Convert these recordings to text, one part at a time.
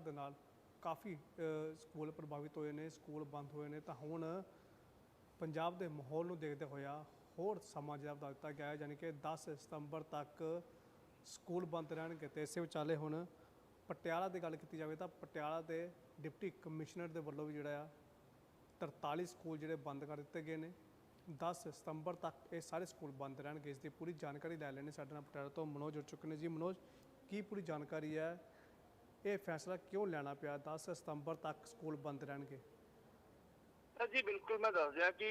ਦੇ ਨਾਲ ਕਾਫੀ ਸਕੂਲ ਪ੍ਰਭਾਵਿਤ ਹੋਏ ਨੇ, ਸਕੂਲ ਬੰਦ ਹੋਏ ਨੇ। ਤਾਂ ਹੁਣ ਪੰਜਾਬ ਦੇ ਮਾਹੌਲ ਨੂੰ ਦੇਖਦੇ ਹੋਇਆ ਹੋਰ ਸਮਾਂ ਜਿਹੜਾ ਵਧਾ ਦਿੱਤਾ ਗਿਆ ਹੈ, ਯਾਨੀ ਕਿ 10 ਸਤੰਬਰ ਤੱਕ ਸਕੂਲ ਬੰਦ ਰਹਿਣਗੇ ਤੇ ਇਸੇ ਵਿਚਾਲੇ ਹੁਣ ਪਟਿਆਲਾ ਦੀ ਗੱਲ ਕੀਤੀ ਜਾਵੇ ਤਾਂ ਪਟਿਆਲਾ ਦੇ ਡਿਪਟੀ ਕਮਿਸ਼ਨਰ ਦੇ ਵੱਲੋਂ ਵੀ ਜਿਹੜਾ ਆ 43 ਸਕੂਲ ਜਿਹੜੇ ਬੰਦ ਕਰ ਦਿੱਤੇ ਗਏ ਨੇ। 10 ਸਤੰਬਰ ਤੱਕ ਇਹ ਸਾਰੇ ਸਕੂਲ ਬੰਦ ਰਹਿਣਗੇ। ਇਸ ਦੀ ਪੂਰੀ ਜਾਣਕਾਰੀ ਲੈ ਲੈਣੇ ਸਾਡੇ ਨਾਲ ਪਟਿਆਲਾ ਤੋਂ ਮਨੋਜ ਜੁੜ ਚੁੱਕੇ ਨੇ। ਜੀ ਮਨੋਜ, ਕੀ ਪੂਰੀ ਜਾਣਕਾਰੀ ਹੈ ਇਹ ਫੈਸਲਾ ਕਿਉਂ ਲੈਣਾ ਪਿਆ? 10 ਸਤੰਬਰ ਤੱਕ ਸਕੂਲ ਬੰਦ ਰਹਿਣਗੇ। ਜੀ, ਬਿਲਕੁਲ ਮੈਂ ਦੱਸ ਦਿਆਂ ਕਿ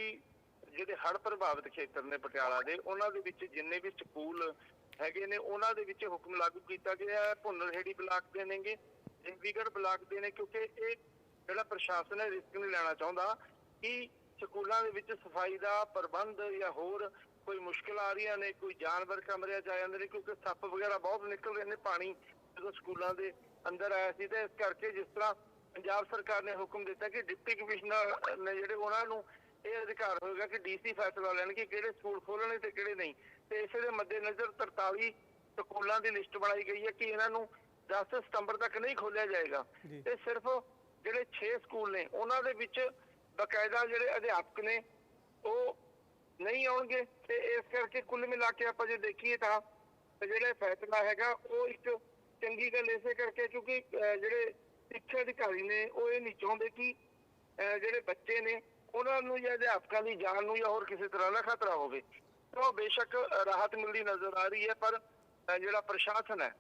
ਜਿਹੜੇ ਹੜ੍ਹ ਪ੍ਰਭਾਵਿਤ ਖੇਤਰ ਨੇ ਪਟਿਆਲਾ ਦੇ, ਉਹਨਾਂ ਦੇ ਵਿੱਚ ਜਿੰਨੇ ਵੀ ਸਕੂਲ ਹੈਗੇ ਨੇ, ਉਹਨਾਂ ਦੇ ਵਿੱਚ ਹੁਕਮ ਲਾਗੂ ਕੀਤਾ ਗਿਆ ਹੈ। ਭੁੰਨਰਹੇੜੀ ਬਲਾਕ ਦੇ ਨੇਗੇ, ਚੰਡੀਗੜ੍ਹ ਬਲਾਕ ਦੇ ਨੇ, ਕਿਉਂਕਿ ਇਹ ਜਿਹੜਾ ਪ੍ਰਸ਼ਾਸਨ ਹੈ, ਰਿਸਕ ਨਹੀਂ ਲੈਣਾ ਚਾਹੁੰਦਾ ਕਿ ਸਕੂਲਾਂ ਦੇ ਵਿੱਚ ਸਫ਼ਾਈ ਦਾ ਪ੍ਰਬੰਧ ਜਾਂ ਹੋਰ ਕੋਈ ਮੁਸ਼ਕਲ ਆ ਰਹੀਆਂ ਨੇ, ਕੋਈ ਜਾਨਵਰ ਕਮਰਿਆਂ 'ਚ ਆ ਜਾਂਦੇ ਨੇ, ਕਿਉਂਕਿ ਸੱਪ ਵਗੈਰਾ ਬਹੁਤ ਨਿਕਲ ਰਹੇ ਨੇ ਪਾਣੀ ਜਦੋਂ ਸਕੂਲਾਂ ਦੇ ਅੰਦਰ ਆਇਆ ਸੀ ਤੇ ਇਸ ਕਰਕੇ ਜਿਸ ਤਰ੍ਹਾਂ ਪੰਜਾਬ ਸਰਕਾਰ ਨੇ ਹੁਕਮ ਦਿੱਤਾ ਕਿ ਡਿਪਟੀ ਕਮਿਸ਼ਨਰ ਨੇ ਜਿਹੜੇ ਉਹਨਾਂ ਨੂੰ ਇਹ ਅਧਿਕਾਰ ਹੋਏਗਾ ਕਿ ਡੀਸੀ ਫੈਸਲਾ ਲੈਣ ਕਿ ਕਿਹੜੇ ਸਕੂਲ ਖੋਲਣੇ ਤੇ ਕਿਹੜੇ ਨਹੀਂ। ਤੇ ਇਸੇ ਦੇ ਮੱਦੇਨਜ਼ਰ 43 ਸਕੂਲਾਂ ਦੀ ਲਿਸਟ ਬਣਾਈ ਗਈ ਹੈ ਕਿ ਇਹਨਾਂ ਨੂੰ 10 ਸਤੰਬਰ ਤੱਕ ਨਹੀਂ ਖੋਲਿਆ ਜਾਏਗਾ। ਤੇ ਸਿਰਫ ਜਿਹੜੇ 6 ਸਕੂਲ ਨੇ ਉਹਨਾਂ ਦੇ ਵਿੱਚ ਬਕਾਇਦਾ ਜਿਹੜੇ ਅਧਿਆਪਕ ਨੇ ਉਹ ਨਹੀਂ ਆਉਣਗੇ। ਤੇ ਇਸ ਕਰਕੇ ਕੁੱਲ ਮਿਲਾ ਕੇ ਆਪਾਂ ਜੇ ਦੇਖੀਏ ਤਾਂ ਜਿਹੜਾ ਫੈਸਲਾ ਹੈਗਾ ਉਹ ਇੱਕ ਚੰਗੀ ਗੱਲ ਇਸੇ ਕਰਕੇ ਕਿਉਂਕਿ ਜਿਹੜੇ ਸਿੱਖਿਆ ਅਧਿਕਾਰੀ ਨੇ, ਉਹ ਇਹ ਨਹੀਂ ਚਾਹੁੰਦੇ ਕਿ ਜਿਹੜੇ ਬੱਚੇ ਨੇ, ਉਹਨਾਂ ਨੂੰ ਜਾਂ ਅਧਿਆਪਕਾਂ ਦੀ ਜਾਨ ਨੂੰ ਜਾਂ ਹੋਰ ਕਿਸੇ ਤਰ੍ਹਾਂ ਦਾ ਖਤਰਾ ਹੋਵੇ। ਤਾਂ ਬੇਸ਼ੱਕ ਰਾਹਤ ਮਿਲਦੀ ਨਜ਼ਰ ਆ ਰਹੀ ਹੈ, ਪਰ ਜਿਹੜਾ ਪ੍ਰਸ਼ਾਸਨ ਹੈ,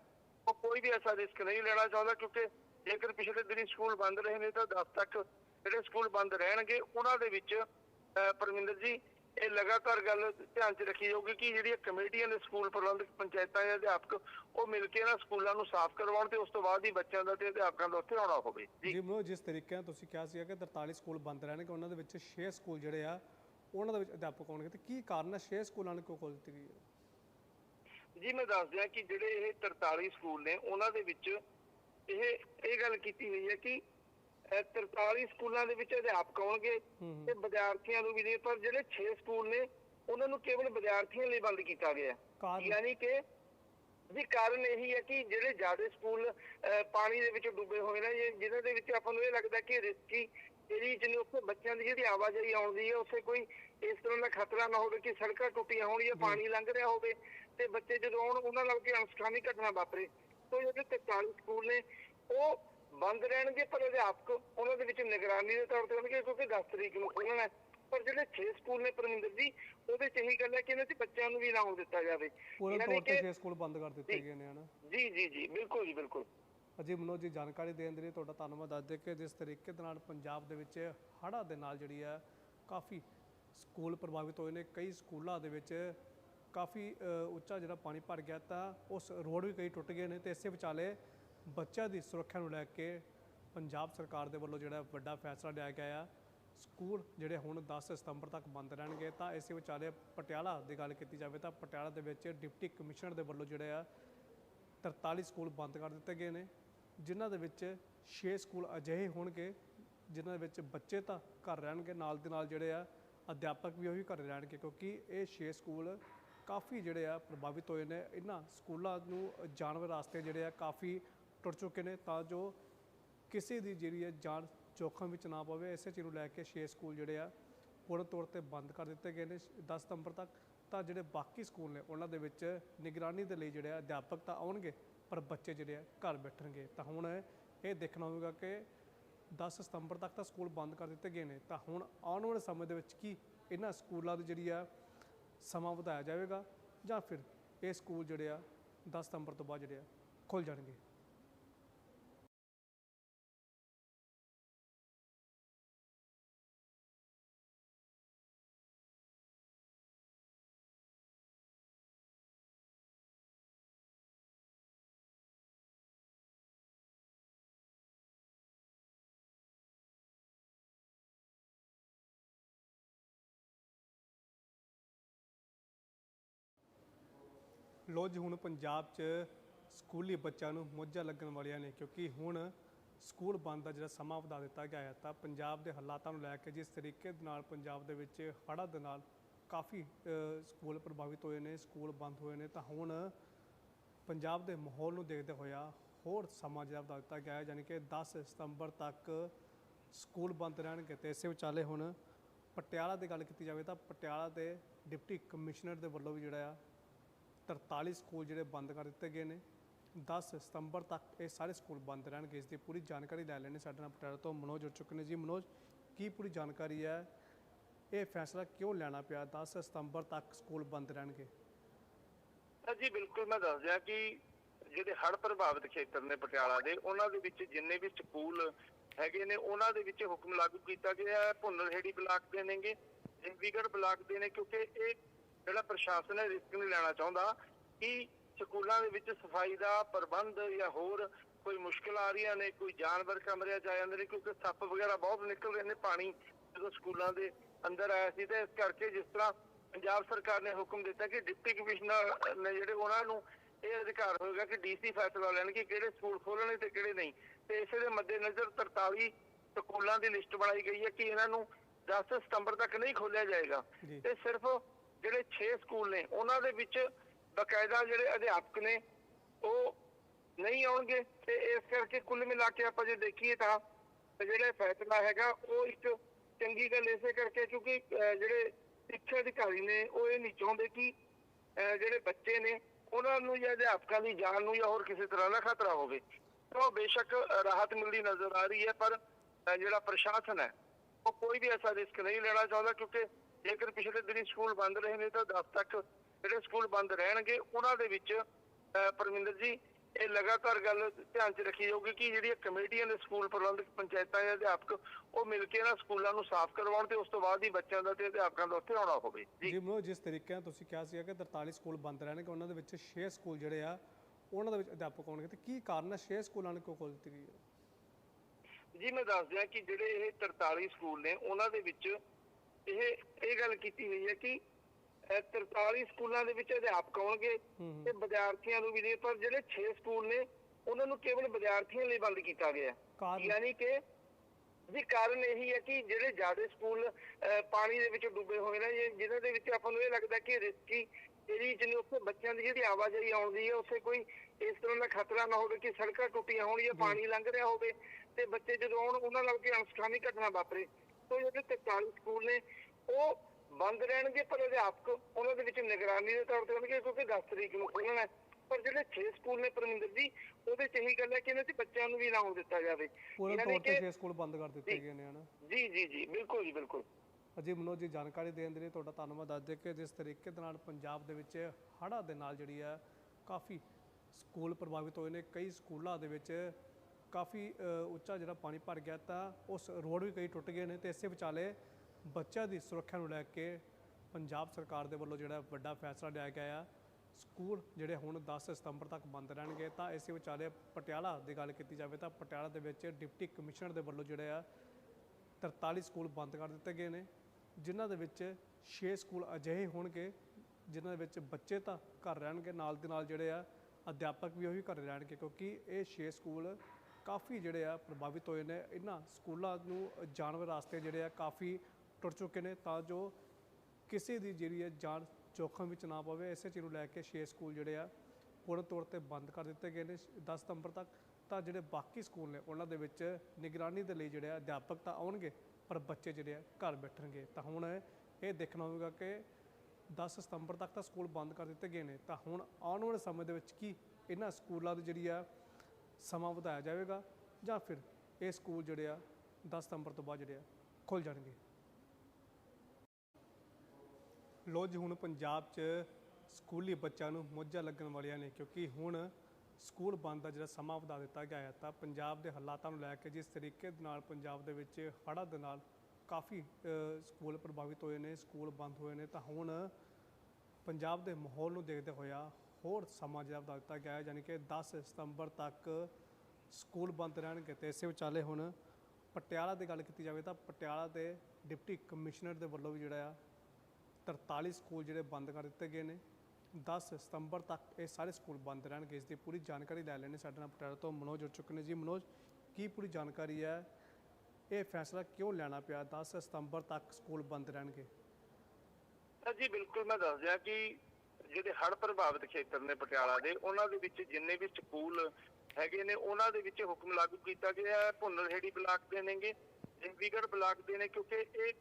ਉਹ ਕੋਈ ਵੀ ਐਸਾ ਰਿਸਕ ਨਹੀਂ ਲੈਣਾ ਚਾਹੁੰਦਾ ਕਿਉਂਕਿ ਜੇਕਰ ਪਿਛਲੇ ਦਿਨੀ ਸਕੂਲ ਬੰਦ ਰਹੇ ਨੇ, ਤਾਂ 10 ਤੱਕ ਜਿਹੜੇ ਸਕੂਲ ਬੰਦ ਰਹਿਣਗੇ, ਉਹਨਾਂ ਦੇ ਵਿੱਚ ਪਰਮਿੰਦਰ ਜੀ ਇਹ ਲਗਾਤਾਰ ਗੱਲ ਧਿਆਨ 'ਚ ਰੱਖੀ ਜਾਊਗੀ ਕਿ ਜਿਹੜੀਆਂ ਕਮੇਟੀਆਂ ਨੇ ਸਕੂਲ ਪ੍ਰਬੰਧਕ ਪੰਚਾਇਤਾਂ ਜਾਂ ਅਧਿਆਪਕ ਉਹ ਮਿਲ ਕੇ ਨਾ ਸਕੂਲਾਂ ਨੂੰ ਸਾਫ਼ ਕਰਵਾਉਣ ਤੇ ਉਸ ਤੋਂ ਬਾਅਦ ਹੀ ਬੱਚਿਆਂ ਦਾ ਤੇ ਅਧਿਆਪਕਾਂ ਦਾ ਉੱਥੇ ਆਉਣਾ ਹੋਵੇ। ਜੀ। ਜੀ ਮਨੋਜ ਜਿਸ ਤਰੀਕੇ ਨਾਲ ਤੁਸੀਂ ਕਿਹਾ ਸੀਗਾ ਕਿ 43 ਸਕੂਲ ਬੰਦ ਰਹਿਣਗੇ ਉਹਨਾਂ ਦੇ ਵਿੱਚ 6 ਸਕੂਲ ਜਿਹੜੇ ਆ ਉਹਨਾਂ ਦੇ ਵਿੱਚ ਅਧਿਆਪਕ ਹੋਣਗੇ ਤੇ ਕੀ ਕਾਰਨ ਹੈ 6 ਸਕੂਲਾਂ ਨੂੰ ਕਿਉਂ ਖੋਲ ਦਿੱਤੀ ਗਈ ਹੈ ਜੀ ਮੈਂ ਦੱਸ ਦਿਆਂ ਕਿ ਜਿਹੜੇ ਇਹ 43 ਸਕੂਲ ਨੇ ਉਹਨਾਂ ਦੇ ਵਿੱਚ ਇਹ ਇਹ ਗੱਲ ਕੀਤੀ ਹੋਈ ਹੈ ਕਿ 43 ਸਕੂਲਾਂ ਦੇ ਵਿੱਚ ਅਧਿਆਪਕ ਆਉਣਗੇ। ਤੇ ਵਿਦਿਆਰਥੀਆਂ ਨੂੰ ਵੀ ਨਹੀਂ ਪਰ ਜਿਹੜੇ 6 ਸਕੂਲ ਨੇ ਉਹਨਾਂ ਨੂੰ ਕੇਵਲ ਵਿਦਿਆਰਥੀਆਂ ਲਈ ਬੰਦ ਕੀਤਾ ਗਿਆ? ਯਾਨੀ ਕਿ ਜੀ ਕਾਰਨ ਇਹੀ ਹੈ ਕਿ ਜਿਹੜੇ ਜ਼ਿਆਦਾ ਸਕੂਲ ਪਾਣੀ ਦੇ ਵਿੱਚ ਡੁੱਬੇ ਹੋਏ ਨੇ ਜਿਨ੍ਹਾਂ ਦੇ ਵਿੱਚ ਆਪਾਂ ਨੂੰ ਇਹ ਲੱਗਦਾ ਕਿ ਰਿਸਕੀ ਏਰੀਆ ਚ ਨੇ ਉੱਥੇ ਬੱਚਿਆਂ ਦੀ ਜਿਹੜੀ ਆਵਾਜਾਈ ਆਉਂਦੀ ਹੈ ਉੱਥੇ ਕੋਈ ਇਸ ਤਰ੍ਹਾਂ ਦਾ ਖਤਰਾ ਨਾ ਹੋਵੇ ਕਿ ਸੜਕਾਂ ਟੁੱਟੀਆਂ ਹੋਣ ਜਾਂ ਪਾਣੀ ਲੰਘ ਰਿਹਾ ਹੋਵੇ ਤੇ ਬੱਚੇ ਜਦੋਂ ਆਉਣ ਉਹਨਾਂ ਨਾਲ ਕੋਈ ਅਨਸਖਾਨੀ ਘਟਨਾ ਵਾਪਰੇ ਤੋਂ ਜਿਹੜੇ 43 ਸਕੂਲ ਨੇ ਉਹ ਬੰਦ ਰਹਿਣਗੇ ਪਰ ਅਧਿਆਪਕ ਉਹਨਾਂ ਦੇ ਵਿੱਚ ਨਿਗਰਾਨੀ ਦੇ ਤੌਰ ਤੇ ਹੋਣਗੇ ਕਿਉਂਕਿ 10 ਤਰੀਕ ਨੂੰ ਖੋਲ੍ਹਣਾ ਹੈ। ਪਰ ਜਿਹੜੇ 6 ਸਕੂਲ ਨੇ ਪਰਮਿੰਦਰ ਜੀ ਉਹਦੇ ਚ ਇਹੀ ਗੱਲ ਹੈ ਕਿ ਇਹਨਾਂ 'ਚ ਬੱਚਿਆਂ ਨੂੰ ਵੀ ਨਾ ਆਉਣ ਦਿੱਤਾ ਜਾਵੇ। ਪੂਰਨ ਯਾਨੀ ਤੌਰ ਤੇ ਕਿ- 6 ਸਕੂਲ ਬੰਦ ਕਰ ਦਿੱਤੇ ਗਏ ਨੇ ਹਨਾ? ਜੀ ਜੀ ਜੀ ਬਿਲਕੁਲ ਜੀ ਬਿਲਕੁਲ। ਅਜੀ ਮਨੋਜ ਜੀ ਜਾਣਕਾਰੀ ਦੇਣ ਦੇ ਲਈ ਤੁਹਾਡਾ ਧੰਨਵਾਦ। ਦੱਸਦੇ ਕਿ ਜਿਸ ਤਰੀਕੇ ਦੇ ਨਾਲ ਪੰਜਾਬ ਦੇ ਵਿੱਚ ਹੜ੍ਹਾਂ ਦੇ ਨਾਲ ਜਿਹੜੀ ਆ ਕਾਫੀ ਸਕੂਲ ਪ੍ਰਭਾਵਿਤ ਹੋਏ ਨੇ। ਕਈ ਸਕੂਲਾਂ ਦੇ ਵਿੱਚ ਕਾਫੀ ਉੱਚਾ ਜਿਹੜਾ ਪਾਣੀ ਭਰ ਗਿਆ ਤਾਂ ਉਸ ਰੋਡ ਵੀ ਕਈ ਟੁੱਟ ਗਏ ਨੇ ਤੇ ਇਸੇ ਵਿਚਾਲੇ ਬੱਚਿਆਂ ਦੀ ਸੁਰੱਖਿਆ ਨੂੰ ਲੈ ਕੇ ਪੰਜਾਬ ਸਰਕਾਰ ਦੇ ਵੱਲੋਂ ਜਿਹੜਾ ਵੱਡਾ ਫੈਸਲਾ ਲਿਆ ਗਿਆ ਆ, ਸਕੂਲ ਜਿਹੜੇ ਹੁਣ 10 ਸਤੰਬਰ ਤੱਕ ਬੰਦ ਰਹਿਣਗੇ, ਤਾਂ ਇਸੇ ਵਿਚਾਲੇ ਪਟਿਆਲਾ ਦੀ ਗੱਲ ਕੀਤੀ ਜਾਵੇ ਤਾਂ ਪਟਿਆਲਾ ਦੇ ਵਿੱਚ ਡਿਪਟੀ ਕਮਿਸ਼ਨਰ ਦੇ ਵੱਲੋਂ ਜਿਹੜੇ ਆ 43 ਸਕੂਲ ਬੰਦ ਕਰ ਦਿੱਤੇ ਗਏ ਨੇ, ਜਿਨ੍ਹਾਂ ਦੇ ਵਿੱਚ 6 ਸਕੂਲ ਅਜਿਹੇ ਹੋਣਗੇ, ਜਿਨ੍ਹਾਂ ਦੇ ਵਿੱਚ ਬੱਚੇ ਤਾਂ ਘਰ ਰਹਿਣਗੇ, ਨਾਲ ਦੇ ਨਾਲ ਜਿਹੜੇ ਆ ਅਧਿਆਪਕ ਵੀ ਉਹੀ ਘਰ ਰਹਿਣਗੇ, ਕਿਉਂਕਿ ਇਹ 6 ਸਕੂਲ ਕਾਫੀ ਜਿਹੜੇ ਆ ਪ੍ਰਭਾਵਿਤ ਹੋਏ ਨੇ, ਇਹਨਾਂ ਸਕੂਲਾਂ ਨੂੰ ਜਾਨਵਰ ਰਾਸਤੇ ਜਿਹੜੇ ਆ ਕਾਫੀ ਟੁੱਟ ਚੁੱਕੇ ਨੇ ਤਾਂ ਜੋ ਕਿਸੇ ਦੀ ਜਿਹੜੀ ਹੈ ਜਾਨ ਜੋਖਮ ਵਿੱਚ ਨਾ ਪਵੇ, ਇਸੇ ਚੀਜ਼ ਨੂੰ ਲੈ ਕੇ 6 ਸਕੂਲ ਜਿਹੜੇ ਆ, ਪੂਰਨ ਤੌਰ ਤੇ ਬੰਦ ਕਰ ਦਿੱਤੇ ਗਏ ਨੇ 10 ਸਤੰਬਰ ਤੱਕ। ਤਾਂ ਜਿਹੜੇ ਬਾਕੀ ਸਕੂਲ ਨੇ, ਉਹਨਾਂ ਦੇ ਵਿੱਚ ਨਿਗਰਾਨੀ ਦੇ ਲਈ ਜਿਹੜੇ ਆ ਅਧਿਆਪਕ ਤਾਂ ਆਉਣਗੇ, ਪਰ ਬੱਚੇ ਜਿਹੜੇ ਆ ਘਰ ਬੈਠਣਗੇ। ਤਾਂ ਹੁਣ ਇਹ ਦੇਖਣਾ ਹੋਵੇਗਾ ਕਿ 10 ਸਤੰਬਰ ਤੱਕ ਤਾਂ ਸਕੂਲ ਬੰਦ ਕਰ ਦਿੱਤੇ ਗਏ ਨੇ। ਤਾਂ ਹੁਣ ਆਉਣ ਵਾਲੇ ਸਮੇਂ ਦੇ ਵਿੱਚ ਕੀ ਇਹਨਾਂ ਸਕੂਲਾਂ ਦੀ ਜਿਹੜੀ ਆ ਸਮਾਂ ਵਧਾਇਆ ਜਾਵੇਗਾ ਜਾਂ ਫਿਰ ਇਹ ਸਕੂਲ ਜਿਹੜੇ ਆ 10 ਸਤੰਬਰ ਤੋਂ ਬਾਅਦ ਜਿਹੜੇ ਆ ਖੁੱਲ ਜਾਣਗੇ? ਲੋ ਜੀ, ਹੁਣ ਪੰਜਾਬ 'ਚ ਸਕੂਲੀ ਬੱਚਿਆਂ ਨੂੰ ਮੋਝਾਂ ਲੱਗਣ ਵਾਲੀਆਂ ਨੇ, ਕਿਉਂਕਿ ਹੁਣ ਸਕੂਲ ਬੰਦ ਦਾ ਜਿਹੜਾ ਸਮਾਂ ਵਧਾ ਦਿੱਤਾ ਗਿਆ ਹੈ, ਤਾਂ ਪੰਜਾਬ ਦੇ ਹਾਲਾਤਾਂ ਨੂੰ ਲੈ ਕੇ ਜਿਸ ਤਰੀਕੇ ਦੇ ਨਾਲ ਪੰਜਾਬ ਦੇ ਵਿੱਚ ਹੜ੍ਹਾਂ ਦੇ ਨਾਲ ਕਾਫੀ ਸਕੂਲ ਪ੍ਰਭਾਵਿਤ ਹੋਏ ਨੇ, ਸਕੂਲ ਬੰਦ ਹੋਏ ਨੇ, ਤਾਂ ਹੁਣ ਪੰਜਾਬ ਦੇ ਮਾਹੌਲ ਨੂੰ ਦੇਖਦੇ ਹੋਇਆ ਹੋਰ ਸਮਾਂ ਜਿਹੜਾ ਵਧਾ ਦਿੱਤਾ ਗਿਆ ਹੈ, ਯਾਨੀ ਕਿ 10 ਸਤੰਬਰ ਤੱਕ ਸਕੂਲ ਬੰਦ ਰਹਿਣਗੇ ਤੇ ਇਸੇ ਵਿਚਾਲੇ ਹੁਣ ਪਟਿਆਲਾ ਦੀ ਗੱਲ ਕੀਤੀ ਜਾਵੇ ਤਾਂ ਪਟਿਆਲਾ ਦੇ ਡਿਪਟੀ ਕਮਿਸ਼ਨਰ ਦੇ ਵੱਲੋਂ ਵੀ ਜਿਹੜਾ ਆ 43 ਸਕੂਲ ਜਿਹੜੇ ਬੰਦ ਕਰ ਦਿੱਤੇ ਗਏ ਨੇ। 10 ਸਤੰਬਰ ਤੱਕ ਇਹ ਸਾਰੇ ਸਕੂਲ ਬੰਦ ਰਹਿਣਗੇ। ਇਸ ਦੀ ਪੂਰੀ ਜਾਣਕਾਰੀ ਲੈ ਲੈਣੇ ਸਾਡੇ ਨਾਲ ਪਟਿਆਲਾ ਤੋਂ ਮਨੋਜ ਜੁੜ ਚੁੱਕੇ ਨੇ। ਜੀ ਮਨੋਜ, ਕੀ ਪੂਰੀ ਜਾਣਕਾਰੀ ਹੈ? ਇਹ ਫੈਸਲਾ ਕਿਉਂ ਲੈਣਾ ਪਿਆ? 10 ਸਤੰਬਰ ਤੱਕ ਸਕੂਲ ਬੰਦ ਰਹਿਣਗੇ। ਜੀ ਬਿਲਕੁਲ ਮੈਂ ਦੱਸ ਦਿਆਂ ਕਿ ਜਿਹੜੇ ਹੜ੍ਹ ਪ੍ਰਭਾਵਿਤ ਖੇਤਰ ਨੇ ਪਟਿਆਲਾ ਦੇ, ਉਹਨਾਂ ਦੇ ਵਿੱਚ ਜਿੰਨੇ ਵੀ ਸਕੂਲ ਹੈਗੇ ਨੇ, ਉਹਨਾਂ ਦੇ ਵਿੱਚ ਹੁਕਮ ਲਾਗੂ ਕੀਤਾ ਗਿਆ ਹੈ। ਭੁੰਨਰਹੇੜੀ ਬਲਾਕ ਦੇ ਨੇਗੇ ਦੇਵੀਗੜ੍ਹ ਬਲਾਕ ਦੇ ਨੇ, ਕਿਉਂਕਿ ਇਹ ਜਿਹੜਾ ਪ੍ਰਸ਼ਾਸਨ ਹੈ ਰਿਸਕ ਨਹੀਂ ਲੈਣਾ ਚਾਹੁੰਦਾ ਕਿ ਸਕੂਲਾਂ ਦੇ ਵਿੱਚ ਸਫ਼ਾਈ ਦਾ ਪ੍ਰਬੰਧ ਜਾਂ ਹੋਰ ਕੋਈ ਮੁਸ਼ਕਲ ਆ ਰਹੀਆਂ ਨੇ ਕੋਈ ਜਾਨਵਰ ਕਮਰਿਆਂ 'ਚ ਆ ਜਾਂਦੇ ਨੇ ਕਿਉਂਕਿ ਸੱਪ ਵਗੈਰਾ ਬਹੁਤ ਨਿਕਲ ਰਹੇ ਨੇ ਪਾਣੀ ਜਦੋਂ ਸਕੂਲਾਂ ਦੇ ਅੰਦਰ ਆਇਆ ਸੀ ਤੇ ਇਸ ਕਰਕੇ ਜਿਸ ਤਰ੍ਹਾਂ ਪੰਜਾਬ ਸਰਕਾਰ ਨੇ ਹੁਕਮ ਦਿੱਤਾ ਕਿ ਡਿਪਟੀ ਕਮਿਸ਼ਨਰ ਨੇ ਜਿਹੜੇ ਉਹਨਾਂ ਨੂੰ ਇਹ ਅਧਿਕਾਰ ਹੋਏਗਾ ਕਿ ਡੀਸੀ ਫੈਸਲਾ ਲੈਣ ਕਿ ਕਿਹੜੇ ਸਕੂਲ ਖੋਲਣੇ ਤੇ ਕਿਹੜੇ ਨਹੀਂ ਤੇ ਇਸੇ ਦੇ ਮੱਦੇਨਜ਼ਰ 43 ਸਕੂਲਾਂ ਦੀ ਲਿਸਟ ਬਣਾਈ ਗਈ ਹੈ ਕਿ ਇਹਨਾਂ ਨੂੰ 10 ਸਤੰਬਰ ਤੱਕ ਨਹੀਂ ਖੋਲਿਆ ਜਾਏਗਾ। ਤੇ ਸਿਰਫ ਜਿਹੜੇ 6 ਸਕੂਲ ਨੇ, ਉਹਨਾਂ ਦੇ ਵਿੱਚ ਬਕਾਇਦਾ ਜਿਹੜੇ ਅਧਿਆਪਕ ਨੇ, ਉਹ ਨਹੀਂ ਆਉਣਗੇ। ਤੇ ਇਸ ਕਰਕੇ ਕੁੱਲ ਮਿਲਾ ਕੇ ਆਪਾਂ ਜੇ ਦੇਖੀਏ ਤਾਂ ਜਿਹੜਾ ਫੈਸਲਾ ਹੈਗਾ, ਉਹ ਇੱਕ ਚੰਗੀ ਗੱਲ ਇਸੇ ਕਰਕੇ ਕਿਉਂਕਿ ਜਿਹੜੇ ਸਿੱਖਿਆ ਅਧਿਕਾਰੀ ਨੇ, ਉਹ ਇਹ ਨਹੀਂ ਚਾਹੁੰਦੇ ਕਿ ਜਿਹੜੇ ਬੱਚੇ ਨੇ, ਉਹਨਾਂ ਨੂੰ ਜਾਂ ਅਧਿਆਪਕਾਂ ਦੀ ਜਾਨ ਨੂੰ ਜਾਂ ਹੋਰ ਕਿਸੇ ਤਰ੍ਹਾਂ ਦਾ ਖਤਰਾ ਹੋਵੇ। ਤਾਂ ਬੇਸ਼ੱਕ ਰਾਹਤ ਮਿਲਦੀ ਨਜ਼ਰ ਆ ਰਹੀ ਹੈ, ਪਰ ਜਿਹੜਾ ਪ੍ਰਸ਼ਾਸਨ ਹੈ, ਉਹ ਕੋਈ ਵੀ ਐਸਾ ਰਿਸਕ ਨਹੀਂ ਲੈਣਾ ਚਾਹੁੰਦਾ ਕਿਉਂਕਿ ਜੇਕਰ ਪਿਛਲੇ ਦਿਨੀ ਸਕੂਲ ਬੰਦ ਰਹੇ ਨੇ ਤਾਂ 10 ਤੱਕ ਜਿਹੜੇ ਸਕੂਲ ਬੰਦ ਰਹਿਣਗੇ ਉਹਨਾਂ ਦੇ ਵਿੱਚ ਪਰਮਿੰਦਰ ਜੀ ਇਹ ਲਗਾਤਾਰ ਗੱਲ ਧਿਆਨ 'ਚ ਰੱਖੀ ਜਾਊਗੀ ਕਿ ਜਿਹੜੀਆਂ ਕਮੇਟੀਆਂ ਨੇ ਸਕੂਲ ਪ੍ਰਬੰਧਕ ਪੰਚਾਇਤਾਂ ਜਾਂ ਅਧਿਆਪਕ ਉਹ ਮਿਲ ਕੇ ਨਾ ਸਕੂਲਾਂ ਨੂੰ ਸਾਫ਼ ਕਰਵਾਉਣ ਤੇ ਉਸ ਤੋਂ ਬਾਅਦ ਹੀ ਬੱਚਿਆਂ ਦਾ ਤੇ ਅਧਿਆਪਕਾਂ ਦਾ ਉੱਥੇ ਆਉਣਾ ਹੋਵੇ। ਜੀ। ਜੀ ਮਨੋਜ ਜਿਸ ਤਰੀਕੇ ਨਾਲ ਤੁਸੀਂ ਕਿਹਾ ਸੀਗਾ ਕਿ 43 ਸਕੂਲ ਬੰਦ ਰਹਿਣਗੇ ਉਹਨਾਂ ਦੇ ਵਿੱਚ 6 ਸਕੂਲ ਜਿਹੜੇ ਆ ਉਹਨਾਂ ਦੇ ਵਿੱਚ ਅਧਿਆਪਕ ਹੋਣਗੇ ਤੇ ਕੀ ਕਾਰਨ ਹੈ 6 ਸਕੂਲਾਂ ਨੂੰ ਕਿਉਂ ਖੋਲ ਦਿੱਤੀ ਗਈ ਜੀ ਮੈਂ ਦੱਸ ਦਿਆਂ ਕਿ ਜਿਹੜੇ ਇਹ 43 ਸਕੂਲ ਨੇ ਉਹਨਾਂ ਦੇ ਵਿੱਚ ਇਹ ਇਹ ਗੱਲ ਕੀਤੀ ਹੋਈ ਹੈ ਕਿ ਅਹ, 43 ਸਕੂਲਾਂ ਦੇ ਵਿੱਚ ਅਧਿਆਪਕ ਆਉਣਗੇ। ਤੇ ਵਿਦਿਆਰਥੀਆਂ ਨੂੰ ਵੀ ਨਹੀਂ ਪਰ ਜਿਹੜੇ 6 ਸਕੂਲ ਨੇ ਉਹਨਾਂ ਨੂੰ ਕੇਵਲ ਵਿਦਿਆਰਥੀਆਂ ਲਈ ਬੰਦ ਕੀਤਾ ਗਿਆ। ਯਾਨੀ ਕਿ ਜੀ ਕਾਰਨ ਇਹੀ ਹੈ ਕਿ ਜਿਹੜੇ ਜ਼ਿਆਦਾ ਸਕੂਲ ਪਾਣੀ ਦੇ ਵਿੱਚ ਡੁੱਬੇ ਹੋਏ ਨੇ ਜਿਨ੍ਹਾਂ ਦੇ ਵਿੱਚ ਆਪਾਂ ਨੂੰ ਇਹ ਲੱਗਦਾ ਕਿ ਰਿਸਕੀ ਏਰੀਆ ਚ ਨੇ ਉੱਥੇ ਬੱਚਿਆਂ ਦੀ ਜਿਹੜੀ ਆਵਾਜਾਈ ਆਉਂਦੀ ਹੈ ਉੱਥੇ ਕੋਈ ਇਸ ਤਰ੍ਹਾਂ ਦਾ ਖਤਰਾ ਨਾ ਹੋਵੇ ਕਿ ਸੜਕਾਂ ਟੁੱਟੀਆਂ ਹੋਣ ਜਾਂ ਪਾਣੀ ਲੰਘ ਰਿਹਾ ਹੋਵੇ ਤੇ ਬੱਚੇ ਜਦੋਂ ਆਉਣ ਉਹਨਾਂ ਨਾਲ ਕੋਈ ਅਨਸਖਾਨੀ ਘਟਨਾ ਵਾਪਰੇ। ਤੋਂ ਜਿਹੜੇ 43 ਸਕੂਲ ਨੇ ਉਹ ਬੰਦ ਰਹਿਣਗੇ ਪਰ ਅਧਿਆਪਕ ਉਹਨਾਂ ਦੇ ਵਿੱਚ ਨਿਗਰਾਨੀ ਦੇ ਤੌਰ ਤੇ ਹੋਣਗੇ ਕਿਉਂਕਿ 10 ਤਰੀਕ ਨੂੰ ਖੋਲ੍ਹਣਾ ਹੈ। ਪਰ ਜਿਹੜੇ 6 ਸਕੂਲ ਨੇ ਪਰਮਿੰਦਰ ਜੀ ਉਹਦੇ ਚ ਇਹੀ ਗੱਲ ਹੈ ਕਿ ਇਹਨਾਂ ਚ ਬੱਚਿਆਂ ਨੂੰ ਵੀ ਨਾ ਆਉਣ ਦਿੱਤਾ ਜਾਵੇ। ਯਾਨੀ ਤੌਰ ਤੇ ਕਿ- 6 ਸਕੂਲ ਬੰਦ ਕਰ ਦਿੱਤੇ ਗਏ ਨੇ ਹਨਾ? ਜੀ ਜੀ ਜੀ ਬਿਲਕੁਲ ਜੀ ਬਿਲਕੁਲ। ਅਜੀ ਮਨੋਜ ਜੀ ਜਾਣਕਾਰੀ ਦੇਣ ਦੇ ਲਈ ਤੁਹਾਡਾ ਧੰਨਵਾਦ। ਅੱਜ ਦੇ ਕਿ ਜਿਸ ਤਰੀਕੇ ਦੇ ਨਾਲ ਪੰਜਾਬ ਦੇ ਵਿੱਚ ਹੜ੍ਹਾਂ ਦੇ ਨਾਲ ਜਿਹੜੀ ਆ ਕਾਫੀ ਸਕੂਲ ਪ੍ਰਭਾਵਿਤ ਹੋਏ ਨੇ। ਕਈ ਸਕੂਲਾਂ ਦੇ ਵਿੱਚ ਕਾਫੀ ਉੱਚਾ ਜਿਹੜਾ ਪਾਣੀ ਭਰ ਗਿਆ ਤਾਂ ਉਸ ਰੋਡ ਵੀ ਕਈ ਟੁੱਟ ਗਏ ਨੇ ਤੇ ਇਸੇ ਵਿਚਾਲੇ ਬੱਚਿਆਂ ਦੀ ਸੁਰੱਖਿਆ ਨੂੰ ਲੈ ਕੇ ਪੰਜਾਬ ਸਰਕਾਰ ਦੇ ਵੱਲੋਂ ਜਿਹੜਾ ਵੱਡਾ ਫੈਸਲਾ ਲਿਆ ਗਿਆ ਆ। ਸਕੂਲ ਜਿਹੜੇ ਹੁਣ 10 ਸਤੰਬਰ ਤੱਕ ਬੰਦ ਰਹਿਣਗੇ ਤਾਂ ਇਸੇ ਵਿਚਾਲੇ ਪਟਿਆਲਾ ਦੀ ਗੱਲ ਕੀਤੀ ਜਾਵੇ ਤਾਂ ਪਟਿਆਲਾ ਦੇ ਵਿੱਚ ਡਿਪਟੀ ਕਮਿਸ਼ਨਰ ਦੇ ਵੱਲੋਂ ਜਿਹੜੇ ਆ 43 ਸਕੂਲ ਬੰਦ ਕਰ ਦਿੱਤੇ ਗਏ ਨੇ, ਜਿਨ੍ਹਾਂ ਦੇ ਵਿੱਚ 6 ਸਕੂਲ ਅਜਿਹੇ ਹੋਣਗੇ ਜਿਨ੍ਹਾਂ ਦੇ ਵਿੱਚ ਬੱਚੇ ਤਾਂ ਘਰ ਰਹਿਣਗੇ, ਨਾਲ ਦੇ ਨਾਲ ਜਿਹੜੇ ਆ ਅਧਿਆਪਕ ਵੀ ਉਹੀ ਘਰ ਰਹਿਣਗੇ ਕਿਉਂਕਿ ਇਹ 6 ਸਕੂਲ ਕਾਫੀ ਜਿਹੜੇ ਆ ਪ੍ਰਭਾਵਿਤ ਹੋਏ ਨੇ। ਇਹਨਾਂ ਸਕੂਲਾਂ ਨੂੰ ਜਾਨਵਰ ਰਾਸਤੇ ਜਿਹੜੇ ਆ ਕਾਫੀ ਟੁੱਟ ਚੁੱਕੇ ਨੇ ਤਾਂ ਜੋ ਕਿਸੇ ਦੀ ਜਿਹੜੀ ਹੈ ਜਾਨ ਜੋਖਮ ਵਿੱਚ ਨਾ ਪਵੇ। ਇਸੇ ਚੀਜ਼ ਨੂੰ ਲੈ ਕੇ ਛੇ ਸਕੂਲ ਜਿਹੜੇ ਆ ਪੂਰਨ ਤੌਰ ਤੇ ਬੰਦ ਕਰ ਦਿੱਤੇ ਗਏ ਨੇ। 10 ਸਤੰਬਰ ਤੱਕ ਤਾਂ ਜਿਹੜੇ ਬਾਕੀ ਸਕੂਲ ਨੇ ਉਹਨਾਂ ਦੇ ਵਿੱਚ ਨਿਗਰਾਨੀ ਦੇ ਲਈ ਜਿਹੜੇ ਆ ਅਧਿਆਪਕ ਤਾਂ ਆਉਣਗੇ, ਪਰ ਬੱਚੇ ਜਿਹੜੇ ਆ ਘਰ ਬੈਠਣਗੇ। ਤਾਂ ਹੁਣ ਇਹ ਦੇਖਣਾ ਹੋਵੇਗਾ ਕਿ 10 ਸਤੰਬਰ ਤੱਕ ਤਾਂ ਸਕੂਲ ਬੰਦ ਕਰ ਦਿੱਤੇ ਗਏ ਨੇ। ਤਾਂ ਹੁਣ ਆਉਣ ਵਾਲੇ ਸਮੇਂ ਦੇ ਵਿੱਚ ਕੀ ਇਹਨਾਂ ਸਕੂਲਾਂ ਦੀ ਜਿਹੜੀ ਆ ਸਮਾਂ ਵਧਾਇਆ ਜਾਵੇਗਾ ਜਾਂ ਫਿਰ ਇਹ ਸਕੂਲ ਜਿਹੜੇ ਆ 10 ਸਤੰਬਰ ਤੋਂ ਬਾਅਦ ਜਿਹੜੇ ਆ ਖੁੱਲ ਜਾਣਗੇ। ਲੋ ਜੀ, ਹੁਣ ਪੰਜਾਬ 'ਚ ਸਕੂਲੀ ਬੱਚਿਆਂ ਨੂੰ ਮੋਝਾਂ ਲੱਗਣ ਵਾਲੀਆਂ ਨੇ ਕਿਉਂਕਿ ਹੁਣ ਸਕੂਲ ਬੰਦ ਦਾ ਜਿਹੜਾ ਸਮਾਂ ਵਧਾ ਦਿੱਤਾ ਗਿਆ ਹੈ, ਤਾਂ ਪੰਜਾਬ ਦੇ ਹਾਲਾਤਾਂ ਨੂੰ ਲੈ ਕੇ ਜਿਸ ਤਰੀਕੇ ਦੇ ਨਾਲ ਪੰਜਾਬ ਦੇ ਵਿੱਚ ਹੜ੍ਹਾਂ ਦੇ ਨਾਲ ਕਾਫੀ ਸਕੂਲ ਪ੍ਰਭਾਵਿਤ ਹੋਏ ਨੇ, ਸਕੂਲ ਬੰਦ ਹੋਏ ਨੇ, ਤਾਂ ਹੁਣ ਪੰਜਾਬ ਦੇ ਮਾਹੌਲ ਨੂੰ ਦੇਖਦੇ ਹੋਇਆ ਹੋਰ ਸਮਾਂ ਜਿਹੜਾ ਵਧਾ ਦਿੱਤਾ ਗਿਆ ਹੈ, ਯਾਨੀ ਕਿ 10 ਸਤੰਬਰ ਤੱਕ ਸਕੂਲ ਬੰਦ ਰਹਿਣਗੇ ਤੇ ਇਸੇ ਵਿਚਾਲੇ ਹੁਣ ਪਟਿਆਲਾ ਦੀ ਗੱਲ ਕੀਤੀ ਜਾਵੇ ਤਾਂ ਪਟਿਆਲਾ ਦੇ ਡਿਪਟੀ ਕਮਿਸ਼ਨਰ ਦੇ ਵੱਲੋਂ ਵੀ ਜਿਹੜਾ ਆ 43 ਸਕੂਲ ਜਿਹੜੇ ਬੰਦ ਕਰ ਦਿੱਤੇ ਗਏ ਨੇ। 10 ਸਤੰਬਰ ਤੱਕ ਇਹ ਸਾਰੇ ਸਕੂਲ ਬੰਦ ਰਹਿਣਗੇ, ਇਸ ਦੀ ਪੂਰੀ ਜਾਣਕਾਰੀ ਲੈ ਲੈਣੇ ਸਾਡੇ ਨਾਲ ਪਟਿਆਲਾ ਤੋਂ ਮਨੋਜ ਜੁੜ ਚੁੱਕੇ ਨੇ। ਜੀ ਮਨੋਜ, ਕੀ ਪੂਰੀ ਜਾਣਕਾਰੀ ਹੈ? ਇਹ ਫੈਸਲਾ ਕਿਉਂ ਲੈਣਾ ਪਿਆ? 10 ਸਤੰਬਰ ਤੱਕ ਸਕੂਲ ਬੰਦ ਰਹਿਣਗੇ। ਤਾਂ ਜੀ, ਬਿਲਕੁਲ ਮੈਂ ਦੱਸ ਦਿਆਂ ਕਿ ਜਿਹੜੇ ਹੜ੍ਹ ਪ੍ਰਭਾਵਿਤ ਖੇਤਰ ਨੇ ਪਟਿਆਲਾ ਦੇ, ਉਹਨਾਂ ਦੇ ਵਿੱਚ ਜਿੰਨੇ ਵੀ ਸਕੂਲ ਹੈਗੇ ਨੇ, ਉਹਨਾਂ ਦੇ ਵਿੱਚ ਹੁਕਮ ਲਾਗੂ ਕੀਤਾ ਗਿਆ ਹੈ। ਭੁੰਨਰਹੇੜੀ ਬਲਾਕ ਦੇ ਨੇਗੇ ਇੰਦੀਗੜ ਬਲਾਕ ਦੇ ਨੇ, ਕਿਉਂਕਿ ਇਹ